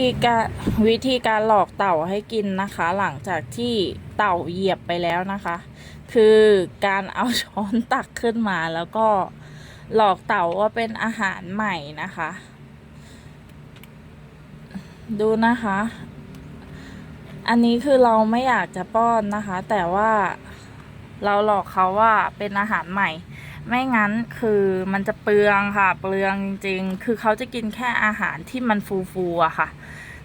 วิธีการวิธีการหลอกเต่าให้กินนะคะ หลังจากที่เต่าเหยียบไปแล้วนะคะ คือการเอาช้อนตักขึ้นมาแล้วก็หลอกเต่าว่าเป็นอาหารใหม่นะคะ ดูนะคะ อันนี้คือเราไม่อยากจะป้อนนะคะ แต่ว่าเราหลอกเขาว่าเป็นอาหารใหม่ ไม่งั้นคือมันจะเปลืองค่ะ เปลืองจริงๆ คือเขาจะกินแค่อาหารที่มันฟูๆอะค่ะ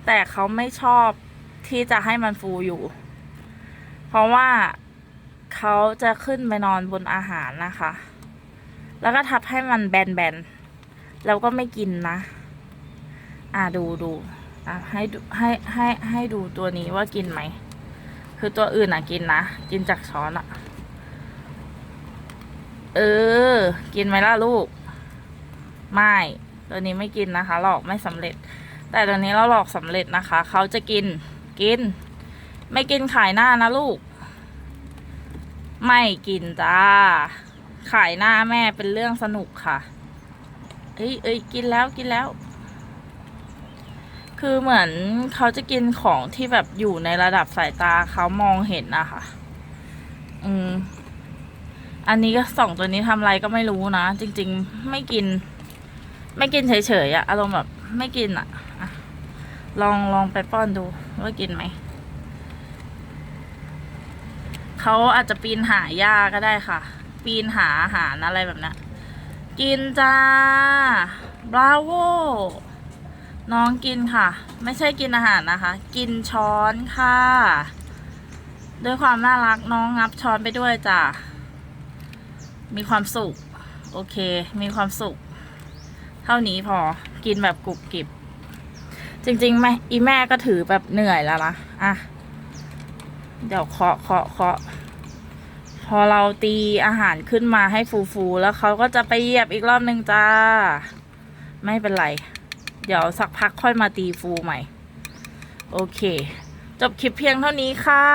แต่เขาไม่ชอบที่จะให้มันฟูอยู่ เพราะว่าเขาจะขึ้นไปนอนบนอาหารนะคะ แล้วก็ทับให้มันแบนๆ แล้วก็ไม่กินนะ อ่าดูดูอะให้ให้ให้ให้ดูตัวนี้ว่ากินไหม คือตัวอื่นอะกินนะ กินจากช้อนอะ เออ กินไหมล่ะลูก ไม่ ตัวนี้ไม่กินนะคะ หลอกไม่สำเร็จ แต่ตัวนี้เราหลอกสำเร็จนะคะ เขาจะกิน กิน ไม่กินขายหน้านะลูก ไม่กินจ้า ขายหน้าแม่เป็นเรื่องสนุกค่ะ เอ้ยเอ้ยกินแล้วกินแล้ว คือเหมือนเขาจะกินของที่แบบอยู่ในระดับสายตาเขามองเห็นนะคะ อืม อันนี้ก็สองตัวนี้ทำอะไรก็ไม่รู้นะ จริง ๆ ไม่กิน ไม่กินเฉยๆอะอารมณ์แบบไม่กินอะอะลองลองไปป้อนดูว่ากินไหมเขาอาจจะปีนหาหญ้าก็ได้ค่ะ ปีนหาอาหารอะไรแบบนั้นกินจ้าบราโวน้องกินค่ะ ไม่ใช่กินอาหารนะคะ กินช้อนค่ะ ด้วยความน่ารักน้องงับช้อนไปด้วยจ้ะ มีความสุข โอเค มีความสุข เท่านี้พอกินแบบกรุบกริบ จริงๆแม่อีแม่ก็ถือแบบเหนื่อยแล้วนะอะ เดี๋ยวเคาะเคาะเคาะพอเราตีอาหารขึ้นมาให้ฟูๆ แล้วเขาก็จะไปเหยียบอีกรอบนึงจ้า ไม่เป็นไร เดี๋ยวสักพักค่อยมาตีฟูใหม่ โอเค จบคลิปเพียงเท่านี้ค่ะ